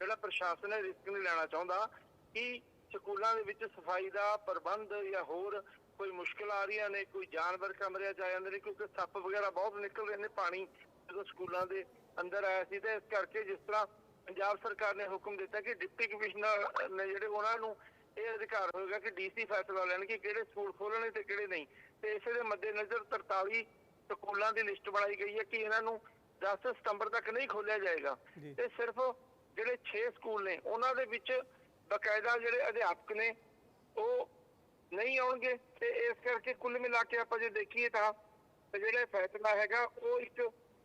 ਜਿਹੜਾ ਪ੍ਰਸ਼ਾਸਨ ਹੈ ਰਿਸਕ ਨਹੀਂ ਲੈਣਾ ਚਾਹੁੰਦਾ ਕਿ ਸਕੂਲਾਂ ਦੇ ਵਿੱਚ ਸਫ਼ਾਈ ਦਾ ਪ੍ਰਬੰਧ ਜਾਂ ਹੋਰ ਕੋਈ ਮੁਸ਼ਕਲ ਆ ਰਹੀਆਂ ਨੇ, ਕੋਈ ਜਾਨਵਰ ਕਮਰਿਆ ਜਾ ਜਾਂਦੇ ਨੇ, ਕਿਉਂਕਿ ਸੱਪ ਵਗੈਰਾ ਬਹੁਤ ਨਿਕਲ ਰਹੇ ਨੇ ਪਾਣੀ ਜਦੋਂ ਸਕੂਲਾਂ ਦੇ ਅੰਦਰ ਆਇਆ ਸੀ। ਤੇ ਇਸ ਕਰਕੇ ਜਿਸ ਤਰ੍ਹਾਂ ਪੰਜਾਬ ਸਰਕਾਰ ਨੇ ਹੁਕਮ ਦਿੱਤਾ ਕਿ ਡਿਪਟੀ ਕਮਿਸ਼ਨਰ ਨੇ ਜਿਹੜੇ ਉਹਨਾਂ ਨੂੰ ਇਹ ਅਧਿਕਾਰ ਹੋਏਗਾ ਕਿ ਡੀਸੀ ਫੈਸਲਾ ਲੈਣ ਕਿ ਕਿਹੜੇ ਸਕੂਲ ਖੋਲਣੇ ਤੇ ਕਿਹੜੇ ਨਹੀਂ। ਤੇ ਇਸੇ ਦੇ ਮੱਦੇਨਜ਼ਰ 43 ਸਕੂਲਾਂ ਦੀ ਲਿਸਟ ਬਣਾਈ ਗਈ ਹੈ ਕਿ ਇਹਨਾਂ ਨੂੰ 10 ਸਤੰਬਰ ਤੱਕ ਨਹੀਂ ਖੋਲਿਆ ਜਾਏਗਾ। ਤੇ ਸਿਰਫ ਜਿਹੜੇ 6 ਸਕੂਲ ਨੇ ਉਹਨਾਂ ਦੇ ਵਿੱਚ ਬਕਾਇਦਾ ਜਿਹੜੇ ਅਧਿਆਪਕ ਨੇ ਉਹ ਨਹੀਂ ਆਉਣਗੇ। ਤੇ ਇਸ ਕਰਕੇ ਕੁੱਲ ਮਿਲਾ ਕੇ ਆਪਾਂ ਜੇ ਦੇਖੀਏ ਤਾਂ ਜਿਹੜਾ ਫੈਸਲਾ ਹੈਗਾ ਉਹ ਇੱਕ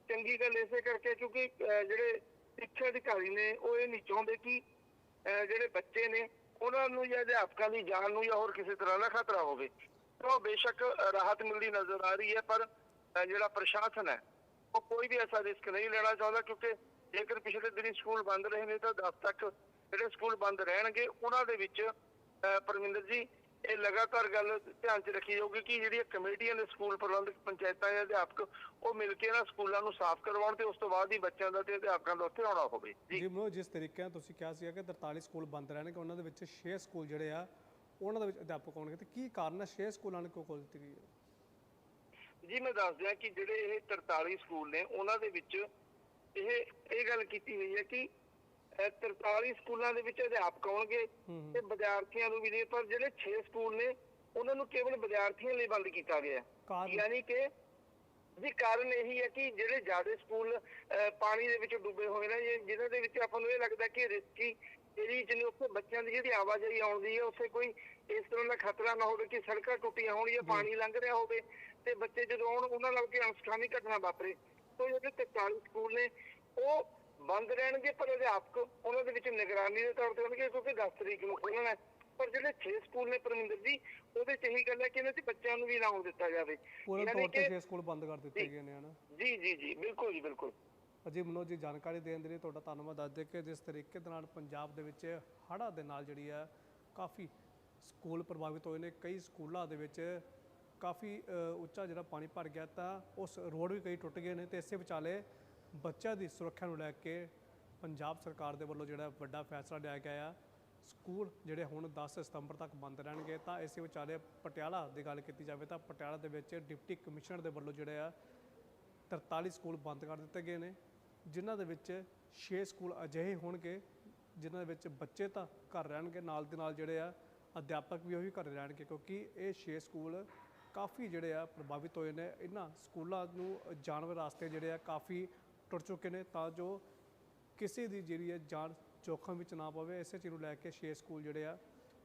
ਚੰਗੀ ਗੱਲ ਇਸੇ ਕਰਕੇ ਕਿਉਂਕਿ ਜਿਹੜੇ ਸਿੱਖਿਆ ਅਧਿਕਾਰੀ ਨੇ ਉਹ ਇਹ ਨਹੀਂ ਚਾਹੁੰਦੇ ਕਿ ਜਿਹੜੇ ਬੱਚੇ ਨੇ ਉਹਨਾਂ ਨੂੰ ਜਾਂ ਅਧਿਆਪਕਾਂ ਦੀ ਜਾਨ ਨੂੰ ਜਾਂ ਹੋਰ ਕਿਸੇ ਤਰ੍ਹਾਂ ਦਾ ਖਤਰਾ ਹੋਵੇ, ਤਾਂ ਬੇਸ਼ੱਕ ਰਾਹਤ ਮਿਲਦੀ ਨਜ਼ਰ ਆ ਰਹੀ ਹੈ, ਪਰ ਜਿਹੜਾ ਪ੍ਰਸ਼ਾਸਨ ਹੈ, ਉਹ ਕੋਈ ਵੀ ਐਸਾ ਰਿਸਕ ਨਹੀਂ ਲੈਣਾ ਚਾਹੁੰਦਾ, ਕਿਉਂਕਿ ਜੇਕਰ ਪਿਛਲੇ ਦਿਨੀ ਸਕੂਲ ਬੰਦ ਰਹੇ ਨੇ, ਤਾਂ 10 ਤੱਕ ਜਿਹੜੇ ਸਕੂਲ ਬੰਦ ਰਹਿਣਗੇ, ਉਹਨਾਂ ਦੇ ਵਿੱਚ ਪਰਮਿੰਦਰ ਜੀ ਇਹ ਲਗਾਤਾਰ ਗੱਲ ਧਿਆਨ 'ਚ ਰੱਖੀ ਜਾਊਗੀ ਕਿ ਜਿਹੜੀਆਂ ਕਮੇਟੀਆਂ ਨੇ ਸਕੂਲ ਪ੍ਰਬੰਧਕ ਪੰਚਾਇਤਾਂ ਜਾਂ ਅਧਿਆਪਕ ਉਹ ਮਿਲ ਕੇ ਨਾ ਸਕੂਲਾਂ ਨੂੰ ਸਾਫ਼ ਕਰਵਾਉਣ ਤੇ ਉਸ ਤੋਂ ਬਾਅਦ ਹੀ ਬੱਚਿਆਂ ਦਾ ਤੇ ਅਧਿਆਪਕਾਂ ਦਾ ਉੱਥੇ ਆਉਣਾ ਹੋਵੇ। ਜੀ। ਜੀ ਮਨੋਜ ਜਿਸ ਤਰੀਕੇ ਨਾਲ ਤੁਸੀਂ ਕਿਹਾ ਸੀਗਾ ਕਿ 43 ਸਕੂਲ ਬੰਦ ਰਹਿਣਗੇ ਉਹਨਾਂ ਦੇ ਵਿੱਚ 6 ਸਕੂਲ ਜਿਹੜੇ ਆ ਉਹਨਾਂ ਦੇ ਵਿੱਚ ਅਧਿਆਪਕ ਹੋਣਗੇ ਤੇ ਕੀ ਕਾਰਨ ਹੈ 6 ਸਕੂਲਾਂ ਨੂੰ ਕਿਉਂ ਖੋਲ੍ਹ ਦਿੱਤੀ ਗਈ ਹੈ? ਜੀ ਮੈਂ ਦੱਸ ਦਿਆਂ ਕਿ ਜਿਹੜੇ ਇਹ 43 ਸਕੂਲ ਨੇ ਉਹਨਾਂ ਦੇ ਵਿੱਚ ਇਹ ਇਹ ਗੱਲ ਕੀਤੀ ਹੋਈ ਹੈ ਕਿ 43 ਸਕੂਲਾਂ ਦੇ ਵਿੱਚ ਅਧਿਆਪਕ ਆਉਣਗੇ ਤੇ ਵਿਦਿਆਰਥੀਆਂ ਨੂੰ ਵੀ ਨਹੀਂ ਪਰ ਜਿਹੜੇ 6 ਸਕੂਲ ਨੇ ਉਹਨਾਂ ਨੂੰ ਕੇਵਲ ਵਿਦਿਆਰਥੀਆਂ ਲਈ ਬੰਦ ਕੀਤਾ ਗਿਆ। ਹੈ। ਯਾਨੀ ਕਿ ਜੀ ਕਾਰਨ ਇਹੀ ਹੈ ਕਿ ਜਿਹੜੇ ਜ਼ਿਆਦਾ ਸਕੂਲ ਪਾਣੀ ਦੇ ਵਿੱਚ ਡੁੱਬੇ ਹੋਏ ਨੇ ਜਿਨ੍ਹਾਂ ਦੇ ਵਿੱਚ ਆਪਾਂ ਨੂੰ ਇਹ ਲੱਗਦਾ ਕਿ ਰਿਸਕੀ ਏਰੀਆ ਚ ਨੇ ਉੱਥੇ ਬੱਚਿਆਂ ਦੀ ਜਿਹੜੀ ਆਵਾਜਾਈ ਆਉਂਦੀ ਹੈ ਉੱਥੇ ਕੋਈ ਇਸ ਤਰ੍ਹਾਂ ਦਾ ਖਤਰਾ ਨਾ ਹੋਵੇ ਕਿ ਸੜਕਾਂ ਟੁੱਟੀਆਂ ਹੋਣ ਜਾਂ ਪਾਣੀ ਲੰਘ ਰਿਹਾ ਹੋਵੇ ਤੇ ਬੱਚੇ ਜਦੋਂ ਆਉਣ ਉਹਨਾਂ ਨਾਲ ਕੋਈ ਅਨਸਖਾਨੀ ਘਟਨਾ ਵਾਪਰੇ। ਤੋਂ ਜਿਹੜੇ 43 ਸਕੂਲ ਨੇ ਉਹ ਬੰਦ ਰਹਿਣਗੇ ਪਰ ਅਧਿਆਪਕ ਉਹਨਾਂ ਦੇ ਵਿੱਚ ਨਿਗਰਾਨੀ ਦੇ ਤੌਰ ਤੇ ਹੋਣਗੇ ਕਿਉਂਕਿ 10 ਤਰੀਕ ਨੂੰ ਖੁੱਲ੍ਹਣਾ ਹੈ। ਪਰ ਜਿਹੜੇ 6 ਸਕੂਲ ਨੇ ਪਰਮਿੰਦਰ ਜੀ ਉਹਦੇ ਚ ਇਹੀ ਗੱਲ ਹੈ ਕਿ ਇਹਨਾਂ 'ਚ ਬੱਚਿਆਂ ਨੂੰ ਵੀ ਇਨਾਮ ਦਿੱਤਾ ਜਾਵੇ। ਯਾਨੀ ਤੌਰ ਤੇ ਕਿ 6 ਸਕੂਲ ਬੰਦ ਕਰ ਦਿੱਤੇ ਗਏ ਨੇ ਹਨਾ? ਜੀ ਜੀ ਜੀ ਬਿਲਕੁਲ ਜੀ ਬਿਲਕੁਲ। ਅਜੀ ਮਨੋਜ ਜੀ ਜਾਣਕਾਰੀ ਦੇਣ ਦੇ ਲਈ ਤੁਹਾਡਾ ਧੰਨਵਾਦ। ਦੱਸਦੇ ਕਿ ਜਿਸ ਤਰੀਕੇ ਦੇ ਨਾਲ ਪੰਜਾਬ ਦੇ ਵਿੱਚ ਹੜ੍ਹਾਂ ਦੇ ਨਾਲ ਜਿਹੜੀ ਆ ਕਾਫੀ ਸਕੂਲ ਪ੍ਰਭਾਵਿਤ ਹੋਏ ਨੇ। ਕਈ ਸਕੂਲਾਂ ਦੇ ਵਿੱਚ ਕਾਫੀ ਉੱਚਾ ਜਿਹੜਾ ਪਾਣੀ ਭਰ ਗਿਆ ਤਾਂ ਉਸ ਰੋਡ ਵੀ ਕਈ ਟੁੱਟ ਗਏ ਨੇ ਤੇ ਇਸੇ ਵਿਚਾਲੇ ਬੱਚਿਆਂ ਦੀ ਸੁਰੱਖਿਆ ਨੂੰ ਲੈ ਕੇ ਪੰਜਾਬ ਸਰਕਾਰ ਦੇ ਵੱਲੋਂ ਜਿਹੜਾ ਵੱਡਾ ਫੈਸਲਾ ਲਿਆ ਗਿਆ ਆ, ਸਕੂਲ ਜਿਹੜੇ ਹੁਣ 10 ਸਤੰਬਰ ਤੱਕ ਬੰਦ ਰਹਿਣਗੇ, ਤਾਂ ਇਸੇ ਵਿਚਾਲੇ ਪਟਿਆਲਾ ਦੀ ਗੱਲ ਕੀਤੀ ਜਾਵੇ ਤਾਂ ਪਟਿਆਲਾ ਦੇ ਵਿੱਚ ਡਿਪਟੀ ਕਮਿਸ਼ਨਰ ਦੇ ਵੱਲੋਂ ਜਿਹੜੇ ਆ 43 ਸਕੂਲ ਬੰਦ ਕਰ ਦਿੱਤੇ ਗਏ ਨੇ, ਜਿਨ੍ਹਾਂ ਦੇ ਵਿੱਚ 6 ਸਕੂਲ ਅਜਿਹੇ ਹੋਣਗੇ, ਜਿਨ੍ਹਾਂ ਦੇ ਵਿੱਚ ਬੱਚੇ ਤਾਂ ਘਰ ਰਹਿਣਗੇ, ਨਾਲ ਦੇ ਨਾਲ ਜਿਹੜੇ ਆ ਅਧਿਆਪਕ ਵੀ ਉਹੀ ਘਰ ਰਹਿਣਗੇ, ਕਿਉਂਕਿ ਇਹ 6 ਸਕੂਲ ਕਾਫੀ ਜਿਹੜੇ ਆ ਪ੍ਰਭਾਵਿਤ ਹੋਏ ਨੇ, ਇਹਨਾਂ ਸਕੂਲਾਂ ਨੂੰ ਜਾਨਵਰ ਵਾਸਤੇ ਜਿਹੜੇ ਆ ਕਾਫੀ ਟੁੱਟ ਚੁੱਕੇ ਨੇ ਤਾਂ ਜੋ ਕਿਸੇ ਦੀ ਜਿਹੜੀ ਹੈ ਜਾਨ ਜੋਖਮ ਵਿੱਚ ਨਾ ਪਵੇ, ਇਸੇ ਚੀਜ਼ ਨੂੰ ਲੈ ਕੇ ਛੇ ਸਕੂਲ ਜਿਹੜੇ ਆ,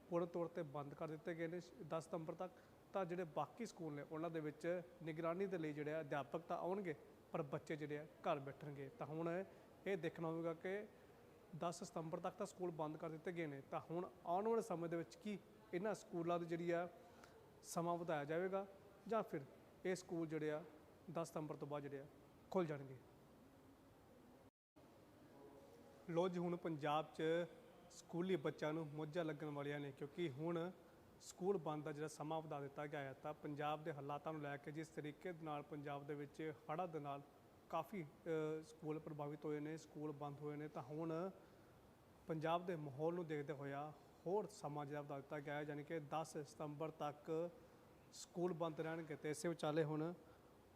ਪੂਰਨ ਤੌਰ ਤੇ ਬੰਦ ਕਰ ਦਿੱਤੇ ਗਏ ਨੇ। 10 ਸਤੰਬਰ ਤੱਕ ਤਾਂ ਜਿਹੜੇ ਬਾਕੀ ਸਕੂਲ ਨੇ, ਉਹਨਾਂ ਦੇ ਵਿੱਚ ਨਿਗਰਾਨੀ ਦੇ ਲਈ ਜਿਹੜੇ ਆ ਅਧਿਆਪਕ ਤਾਂ ਆਉਣਗੇ, ਪਰ ਬੱਚੇ ਜਿਹੜੇ ਆ ਘਰ ਬੈਠਣਗੇ। ਤਾਂ ਹੁਣ ਇਹ ਦੇਖਣਾ ਹੋਵੇਗਾ ਕਿ 10 ਸਤੰਬਰ ਤੱਕ ਤਾਂ ਸਕੂਲ ਬੰਦ ਕਰ ਦਿੱਤੇ ਗਏ ਨੇ। ਤਾਂ ਹੁਣ ਆਉਣ ਵਾਲੇ ਸਮੇਂ ਦੇ ਵਿੱਚ ਕੀ ਇਹਨਾਂ ਸਕੂਲਾਂ ਦੀ ਜਿਹੜੀ ਆ ਸਮਾਂ ਵਧਾਇਆ ਜਾਵੇਗਾ ਜਾਂ ਫਿਰ ਇਹ ਸਕੂਲ ਜਿਹੜੇ ਆ 10 ਸਤੰਬਰ ਤੋਂ ਬਾਅਦ ਜਿਹੜੇ ਆ ਖੁੱਲ ਜਾਣਗੇ? ਲੋ ਜੀ, ਹੁਣ ਪੰਜਾਬ 'ਚ ਸਕੂਲੀ ਬੱਚਿਆਂ ਨੂੰ ਮੋਝਾਂ ਲੱਗਣ ਵਾਲੀਆਂ ਨੇ, ਕਿਉਂਕਿ ਹੁਣ ਸਕੂਲ ਬੰਦ ਦਾ ਜਿਹੜਾ ਸਮਾਂ ਵਧਾ ਦਿੱਤਾ ਗਿਆ ਹੈ, ਤਾਂ ਪੰਜਾਬ ਦੇ ਹਾਲਾਤਾਂ ਨੂੰ ਲੈ ਕੇ ਜਿਸ ਤਰੀਕੇ ਦੇ ਨਾਲ ਪੰਜਾਬ ਦੇ ਵਿੱਚ ਹੜ੍ਹਾਂ ਦੇ ਨਾਲ ਕਾਫੀ ਸਕੂਲ ਪ੍ਰਭਾਵਿਤ ਹੋਏ ਨੇ, ਸਕੂਲ ਬੰਦ ਹੋਏ ਨੇ, ਤਾਂ ਹੁਣ ਪੰਜਾਬ ਦੇ ਮਾਹੌਲ ਨੂੰ ਦੇਖਦੇ ਹੋਇਆ ਹੋਰ ਸਮਾਂ ਜਿਹੜਾ ਵਧਾ ਦਿੱਤਾ ਗਿਆ ਹੈ, ਯਾਨੀ ਕਿ 10 ਸਤੰਬਰ ਤੱਕ ਸਕੂਲ ਬੰਦ ਰਹਿਣਗੇ। ਤੇ ਇਸੇ ਵਿਚਾਲੇ ਹੁਣ